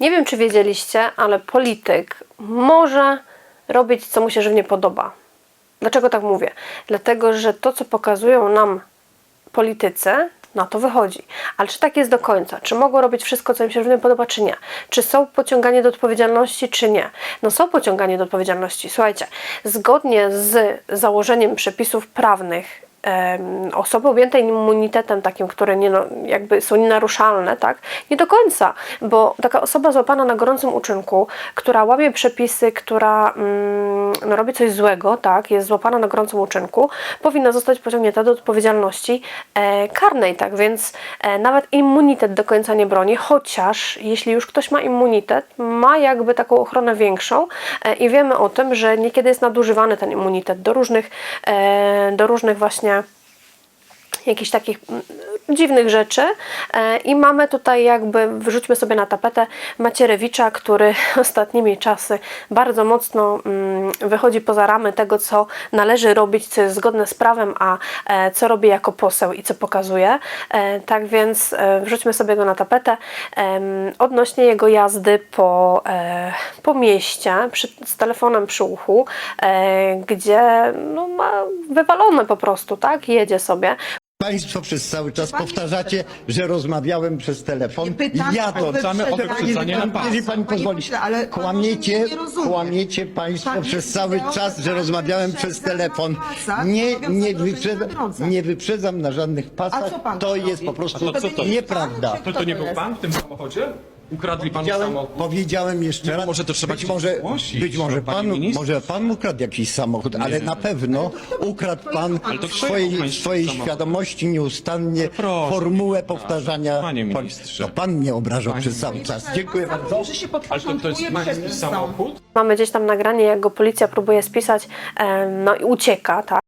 Nie wiem, czy wiedzieliście, ale polityk może robić, co mu się żywnie podoba. Dlaczego tak mówię? Dlatego, że to, co pokazują nam politycy, na to wychodzi. Ale czy tak jest do końca? Czy mogą robić wszystko, co im się żywnie podoba, czy nie? Czy są pociągani do odpowiedzialności, czy nie? No są pociągani do odpowiedzialności. Słuchajcie, zgodnie z założeniem przepisów prawnych osoby objęte immunitetem takim, które nie, no, jakby są nienaruszalne, tak? Nie do końca, bo taka osoba złapana na gorącym uczynku, która łamie przepisy, która mm, no, robi coś złego, tak? Jest złapana na gorącym uczynku, powinna zostać pociągnięta do odpowiedzialności e, karnej, tak? Więc e, nawet immunitet do końca nie broni, chociaż jeśli już ktoś ma immunitet, ma jakby taką ochronę większą e, i wiemy o tym, że niekiedy jest nadużywany ten immunitet do różnych, e, do różnych właśnie jakichś takich mm, dziwnych rzeczy E, i mamy tutaj jakby, wyrzućmy sobie na tapetę Macierewicza, który ostatnimi czasy bardzo mocno mm, wychodzi poza ramy tego, co należy robić, co jest zgodne z prawem, a e, co robi jako poseł i co pokazuje. E, Tak więc wrzućmy sobie go na tapetę odnośnie jego jazdy po, po mieście przy, z telefonem przy uchu, gdzie no, ma wywalone po prostu, tak? Jedzie sobie. Państwo przez cały czas powtarzacie, że rozmawiałem przez telefon. Nie pytam, ja to wracamy o jeżeli wyprzedzanie pan, na pas. jeżeli pan Panie pozwoli, pośle, ale pan kłamiecie, nie rozumie. kłamiecie państwo Tak, przez cały czas, że rozmawiałem przez telefon. na pasach, Nie, obowiązek nie, robienia wyprzedzam, na drodze. nie wyprzedzam na żadnych pasach. co pan To robi? jest po prostu to nie jest nieprawda. pan, czy- To, to nie to był pan w tym samochodzie? Ukradli panu Powiedziałem, samochód? powiedziałem jeszcze No, raz. może to trzeba być gdzieś może, zgłosić, być może panie pan, ministrze. może pan ukradł jakiś samochód, ale na pewno ukradł pan Ale to w kto swojej, w swojej samochód? świadomości nieustannie proszę, formułę powtarzania. Panie pol- ministrze. No pan mnie obrażał przez cały czas. Dziękuję bardzo. Że się Ale to, to jest podporządkuje pański przepisom. samochód? Mamy gdzieś tam nagranie, jak go policja próbuje spisać, em, no i ucieka, tak?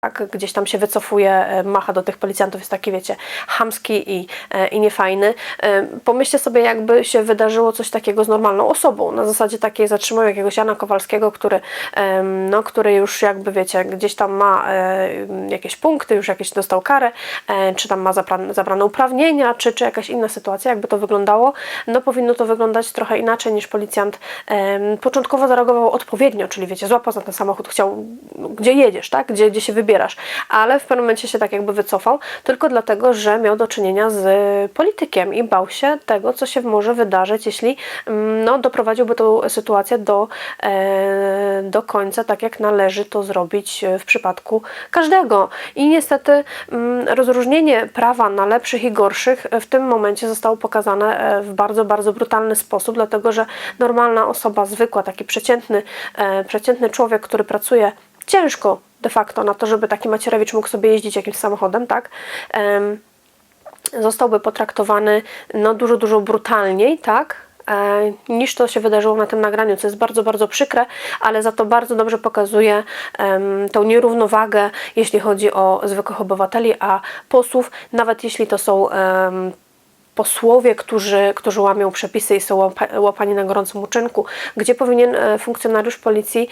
Tak, gdzieś tam się wycofuje, e, macha do tych policjantów, jest taki, wiecie, chamski i, e, i niefajny. E, Pomyślcie sobie, jakby się wydarzyło coś takiego z normalną osobą. Na zasadzie takiej zatrzymują jakiegoś Jana Kowalskiego, który, no, który już jakby, wiecie, gdzieś tam ma jakieś punkty, już jakieś dostał karę, czy tam ma zabrane, uprawnienia, czy, czy jakaś inna sytuacja, jakby to wyglądało, no powinno to wyglądać trochę inaczej niż policjant początkowo zareagował odpowiednio, czyli wiecie, złapał za ten samochód, chciał, gdzie jedziesz, tak, gdzie, gdzie się wybierasz, ale w pewnym momencie się tak jakby wycofał, tylko dlatego, że miał do czynienia z politykiem i bał się tego, co się może wydarzyć, jeśli mm, no, doprowadziłby tą sytuację do, e, do końca, tak jak należy to zrobić e, w przypadku każdego. I niestety mm, rozróżnienie prawa na lepszych i gorszych w tym momencie zostało pokazane e, w bardzo, bardzo brutalny sposób, dlatego że normalna osoba zwykła, taki przeciętny, e, przeciętny człowiek, który pracuje ciężko de facto na to, żeby taki Macierewicz mógł sobie jeździć jakimś samochodem, tak? Zostałby potraktowany no, dużo, dużo brutalniej, tak? E, niż to się wydarzyło na tym nagraniu, co jest bardzo, bardzo przykre, ale za to bardzo dobrze pokazuje em, tą nierównowagę, jeśli chodzi o zwykłych obywateli, a posłów, nawet jeśli to są em, posłowie, którzy, którzy łamią przepisy i są łapa, łapani na gorącym uczynku, gdzie powinien e, funkcjonariusz policji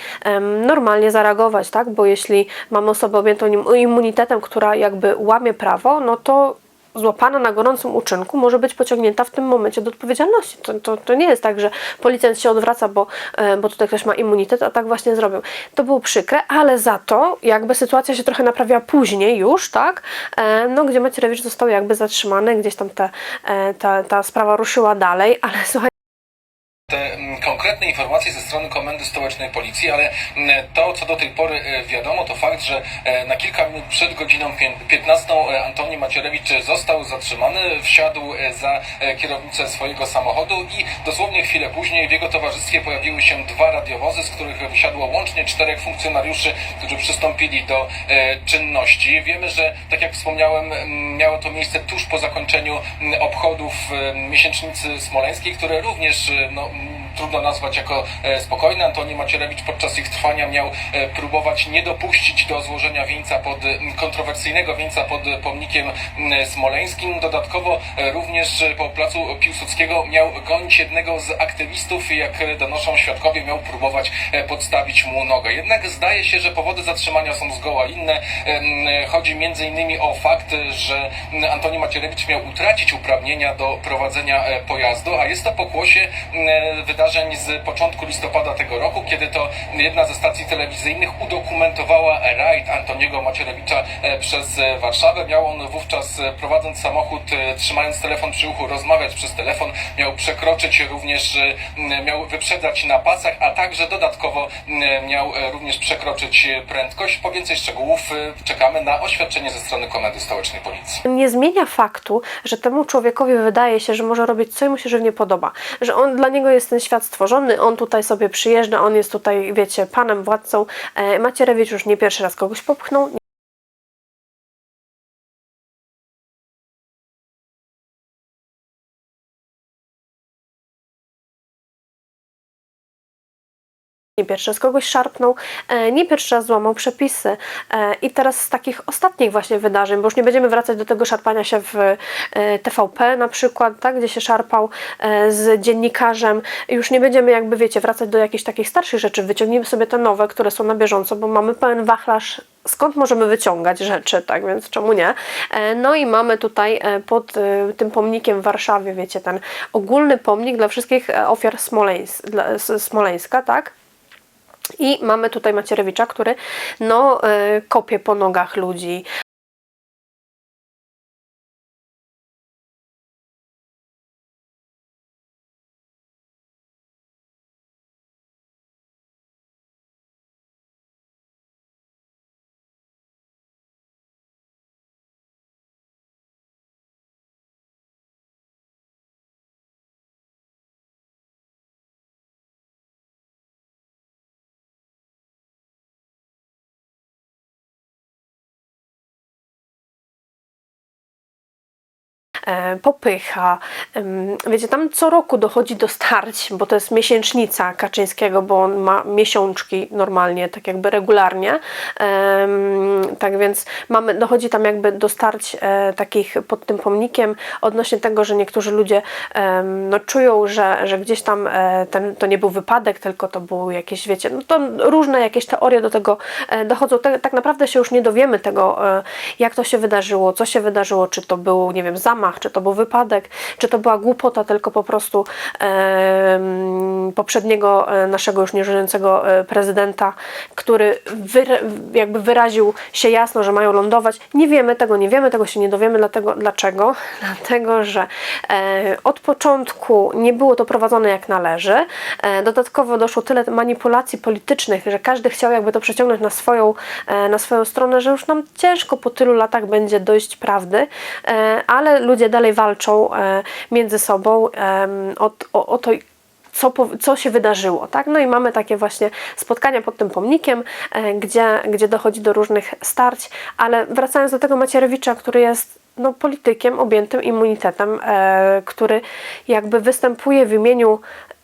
normalnie zareagować, tak? Bo jeśli mamy osobę objętą im- immunitetem, która jakby łamie prawo, no to złapana na gorącym uczynku może być pociągnięta w tym momencie do odpowiedzialności. To, to, to nie jest tak, że policjant się odwraca, bo, e, bo tutaj ktoś ma immunitet, a tak właśnie zrobił. To było przykre, ale za to jakby sytuacja się trochę naprawiła później już, tak? E, No, gdzie Macierewicz został jakby zatrzymany, gdzieś tam te, e, ta, ta sprawa ruszyła dalej, ale słuchaj, konkretne informacje ze strony Komendy Stołecznej Policji, ale mm, to, co do tej pory e, wiadomo, to fakt, że e, na kilka minut przed godziną pię- 15 e, Antoni Macierewicz został zatrzymany, wsiadł za kierownicę swojego samochodu i dosłownie chwilę później w jego towarzystwie pojawiły się dwa radiowozy, z których wysiadło łącznie czterech funkcjonariuszy, którzy przystąpili do czynności. Wiemy, że tak jak wspomniałem, miało to miejsce tuż po zakończeniu obchodów miesięcznicy smoleńskiej, które również no, trudno nazwać jako e, spokojne. Antoni Macierewicz podczas ich trwania miał e, próbować nie dopuścić do złożenia wieńca pod kontrowersyjnego wieńca pod pomnikiem smoleńskim. Dodatkowo e, również po placu Piłsudskiego miał gonić jednego z aktywistów jak donoszą świadkowie miał próbować podstawić mu nogę. Jednak zdaje się, że powody zatrzymania są zgoła inne. Chodzi innymi o fakt, że Antoni Macierewicz miał utracić uprawnienia do prowadzenia pojazdu, a jest to pokłosie m, wydarzeń z początku listopada tego roku, kiedy to jedna ze stacji telewizyjnych udokumentowała rajd Antoniego Macierewicza e, przez e, Warszawę. Miał on wówczas e, prowadząc samochód, trzymając telefon przy uchu, rozmawiać przez telefon, miał przekroczyć również, miał wyprzedzać na pasach, a także dodatkowo miał również przekroczyć prędkość. Po więcej szczegółów czekamy na oświadczenie ze strony Komendy Stołecznej Policji. nie zmienia faktu, że temu człowiekowi wydaje się, że może robić co mu się żywnie podoba. Że on dla niego jest ten świat stworzony, on tutaj sobie przyjeżdża, on jest tutaj, wiecie, panem, władcą. E, Macierewicz już nie pierwszy raz kogoś popchnął, nie pierwszy raz kogoś szarpnął, e, nie pierwszy raz złamał przepisy. E, I teraz z takich ostatnich właśnie wydarzeń, bo już nie będziemy wracać do tego szarpania się w e, TVP na przykład, tak, gdzie się szarpał z dziennikarzem. Już nie będziemy jakby, wiecie, wracać do jakichś takich starszych rzeczy. Wyciągnijmy sobie te nowe, które są na bieżąco, bo mamy pełen wachlarz skąd możemy wyciągać rzeczy, tak więc czemu nie? No i mamy tutaj pod tym pomnikiem w Warszawie, wiecie, ten ogólny pomnik dla wszystkich ofiar Smoleńs, Smoleńska, tak? I mamy tutaj Macierewicza, który no, e, kopie po nogach ludzi, popycha. Em, Wiecie, tam co roku dochodzi do starć, bo to jest miesięcznica Kaczyńskiego, bo on ma miesiączki normalnie, tak jakby regularnie. Tak więc mamy, dochodzi tam jakby do starć e, takich pod tym pomnikiem odnośnie tego, że niektórzy ludzie no, czują, że, że gdzieś tam e, ten, to nie był wypadek, tylko to był jakieś, wiecie, no to różne jakieś teorie do tego e, dochodzą. Tak, tak naprawdę się już nie dowiemy tego, e, jak to się wydarzyło, co się wydarzyło, czy to był, nie wiem, zamach, czy to był wypadek, czy to była głupota, tylko po prostu em, poprzedniego e, naszego już nieżyjącego e, prezydenta, który jakby wyraził się jasno, że mają lądować. Nie wiemy tego, nie wiemy tego, się nie dowiemy, dlatego, dlaczego? Dlatego, że e, od początku nie było to prowadzone jak należy. E, dodatkowo doszło tyle manipulacji politycznych, że każdy chciał jakby to przeciągnąć na swoją, e, na swoją stronę, że już nam ciężko po tylu latach będzie dojść prawdy, e, ale ludzie dalej walczą e, między sobą o, o, o to, co, co się wydarzyło, tak? No i mamy takie właśnie spotkania pod tym pomnikiem, e, gdzie, gdzie dochodzi do różnych starć, ale wracając do tego Macierewicza, który jest no, politykiem objętym immunitetem, e, który jakby występuje w imieniu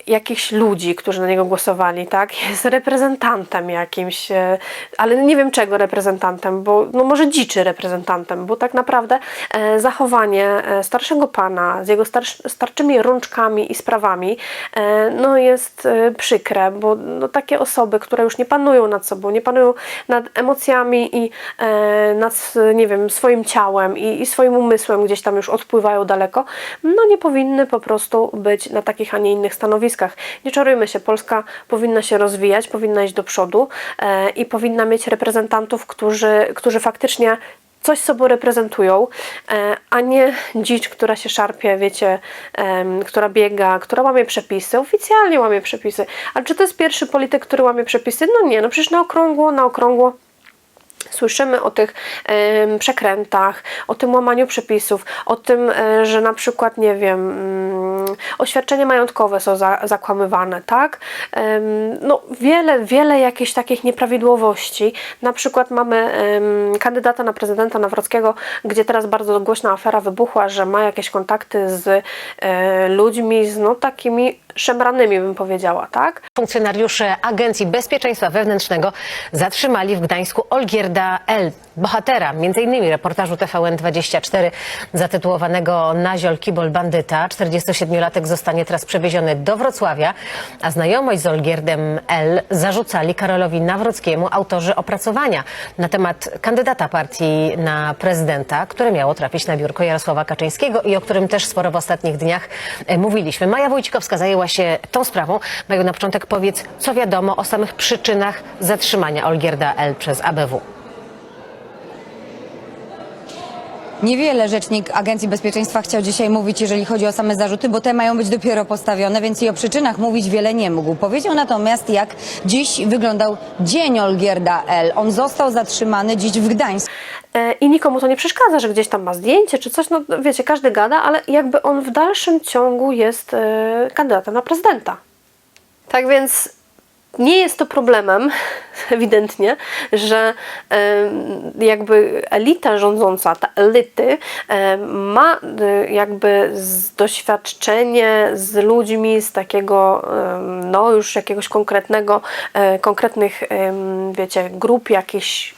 jakichś ludzi, którzy na niego głosowali, tak? Jest reprezentantem jakimś, e, ale nie wiem czego reprezentantem, bo no może dziczy reprezentantem, bo tak naprawdę e, zachowanie e, starszego pana z jego starczymi rączkami i sprawami no jest przykre, bo no, takie osoby, które już nie panują nad sobą, nie panują nad emocjami i nad, nie wiem, swoim ciałem i, i swoim umysłem gdzieś tam już odpływają daleko, no nie powinny po prostu być na takich, a nie innych stanowiskach. Nie czarujmy się, Polska powinna się rozwijać, powinna iść do przodu e, i powinna mieć reprezentantów, którzy, którzy faktycznie coś sobą reprezentują, e, a nie dzicz, która się szarpie, wiecie, która biega, która łamie przepisy, oficjalnie łamie przepisy. Ale czy to jest pierwszy polityk, który łamie przepisy? No nie, no przecież na okrągło, na okrągło Słyszymy o tych przekrętach, o tym łamaniu przepisów, o tym, e, że na przykład, nie wiem, mm, oświadczenia majątkowe są za, zakłamywane, tak? No, wiele, wiele jakichś takich nieprawidłowości. Na przykład mamy kandydata na prezydenta Nawrockiego, gdzie teraz bardzo głośna afera wybuchła, że ma jakieś kontakty z e, ludźmi, z no takimi szemranymi, bym powiedziała, tak? Funkcjonariusze Agencji Bezpieczeństwa Wewnętrznego zatrzymali w Gdańsku Olgierda L., bohatera m.in. reportażu TVN24 zatytułowanego Naziol Kibol Bandyta. 47-latek zostanie teraz przewieziony do Wrocławia, a znajomość z Olgierdem L. zarzucali Karolowi Nawrockiemu autorzy opracowania na temat kandydata partii na prezydenta, które miało trafić na biurko Jarosława Kaczyńskiego i o którym też sporo w ostatnich dniach mówiliśmy. Maja Wójcikowska zajęła się tą sprawą. Maju, na początek powiedz, co wiadomo o samych przyczynach zatrzymania Olgierda L. przez ABW. Niewiele rzecznik Agencji Bezpieczeństwa chciał dzisiaj mówić, jeżeli chodzi o same zarzuty, bo te mają być dopiero postawione, więc i o przyczynach mówić wiele nie mógł. Powiedział natomiast, jak dziś wyglądał dzień Olgierda L. On został zatrzymany dziś w Gdańsku. E, i nikomu to nie przeszkadza, że gdzieś tam ma zdjęcie czy coś, no wiecie, każdy gada, ale jakby on w dalszym ciągu jest e, kandydatem na prezydenta. Tak więc nie jest to problemem, ewidentnie, że em, jakby elita rządząca, ta elity ma jakby doświadczenie z ludźmi z takiego, no już jakiegoś konkretnego, e, konkretnych, wiecie, grup jakichś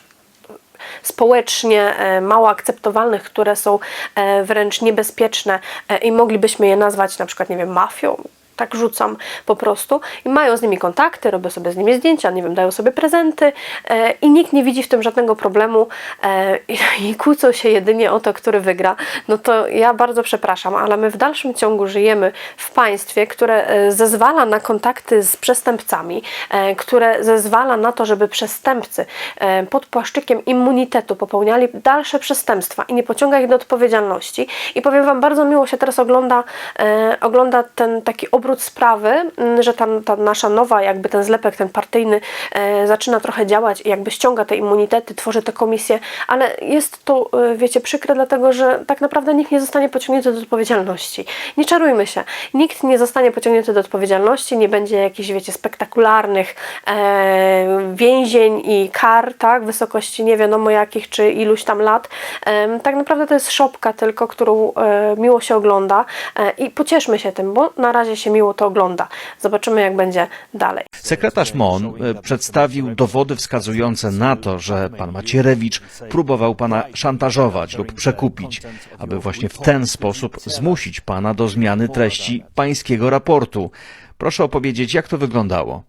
społecznie e, mało akceptowalnych, które są e, wręcz niebezpieczne e, i moglibyśmy je nazwać na przykład, nie wiem, mafią. Tak rzucam po prostu i mają z nimi kontakty, robią sobie z nimi zdjęcia, nie wiem, dają sobie prezenty e, i nikt nie widzi w tym żadnego problemu e, i, i kłócą się jedynie o to, który wygra. No to ja bardzo przepraszam, ale my w dalszym ciągu żyjemy w państwie, które e, zezwala na kontakty z przestępcami, e, które zezwala na to, żeby przestępcy e, pod płaszczykiem immunitetu popełniali dalsze przestępstwa i nie pociąga ich do odpowiedzialności. I powiem Wam, bardzo miło się teraz ogląda, e, ogląda ten taki obrót sprawy, m, że ta, ta nasza nowa, jakby ten zlepek, ten partyjny e, zaczyna trochę działać i jakby ściąga te immunitety, tworzy te komisje, ale jest to, e, wiecie, przykre, dlatego że tak naprawdę nikt nie zostanie pociągnięty do odpowiedzialności. Nie czarujmy się, nikt nie zostanie pociągnięty do odpowiedzialności, nie będzie jakichś, wiecie, spektakularnych e, więzień i kar, tak, wysokości nie wiadomo jakich, czy iluś tam lat. E, tak naprawdę to jest szopka tylko, którą e, miło się ogląda e, i pocieszmy się tym, bo na razie się miło to ogląda. Zobaczymy, jak będzie dalej. Sekretarz MON e, przedstawił dowody wskazujące na to, że pan Macierewicz próbował pana szantażować lub przekupić, aby właśnie w ten sposób zmusić pana do zmiany treści pańskiego raportu. Proszę opowiedzieć, jak to wyglądało.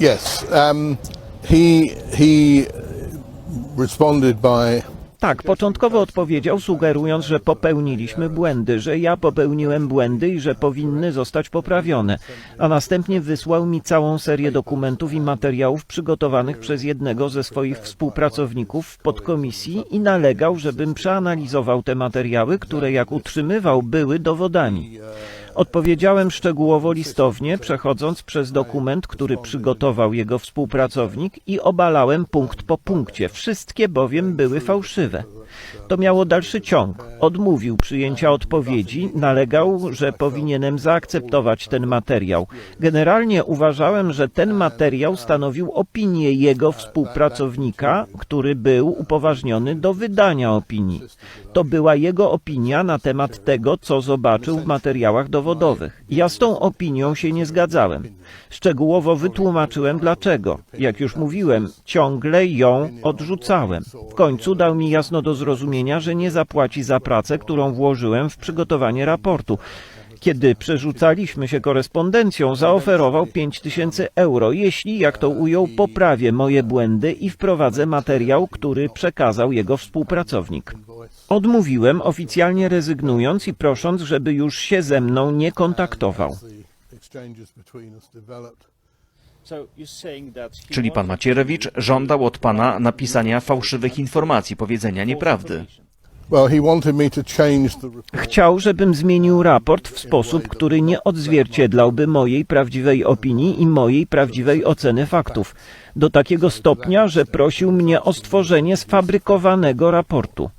Yes, um, he he responded by Tak, początkowo odpowiedział, sugerując, że popełniliśmy błędy, że ja popełniłem błędy i że powinny zostać poprawione, a następnie wysłał mi całą serię dokumentów i materiałów przygotowanych przez jednego ze swoich współpracowników w podkomisji i nalegał, żebym przeanalizował te materiały, które, jak utrzymywał, były dowodami. Odpowiedziałem szczegółowo listownie, przechodząc przez dokument, który przygotował jego współpracownik i obalałem punkt po punkcie. Wszystkie bowiem były fałszywe. To miało dalszy ciąg. Odmówił przyjęcia odpowiedzi, nalegał, że powinienem zaakceptować ten materiał. Generalnie uważałem, że ten materiał stanowił opinię jego współpracownika, który był upoważniony do wydania opinii. To była jego opinia na temat tego, co zobaczył w materiałach dowodowych. Ja z tą opinią się nie zgadzałem. Szczegółowo wytłumaczyłem dlaczego. Jak już mówiłem, ciągle ją odrzucałem. W końcu dał mi jasno do zrozumienia, że nie zapłaci za pracę, którą włożyłem w przygotowanie raportu. Kiedy przerzucaliśmy się korespondencją, zaoferował 5 tysięcy euro, jeśli, jak to ujął, poprawię moje błędy i wprowadzę materiał, który przekazał jego współpracownik. Odmówiłem, oficjalnie rezygnując i prosząc, żeby już się ze mną nie kontaktował. Czyli pan Macierewicz żądał od pana napisania fałszywych informacji, powiedzenia nieprawdy. Chciał, żebym zmienił raport w sposób, który nie odzwierciedlałby mojej prawdziwej opinii i mojej prawdziwej oceny faktów. Do takiego stopnia, że prosił mnie o stworzenie sfabrykowanego raportu.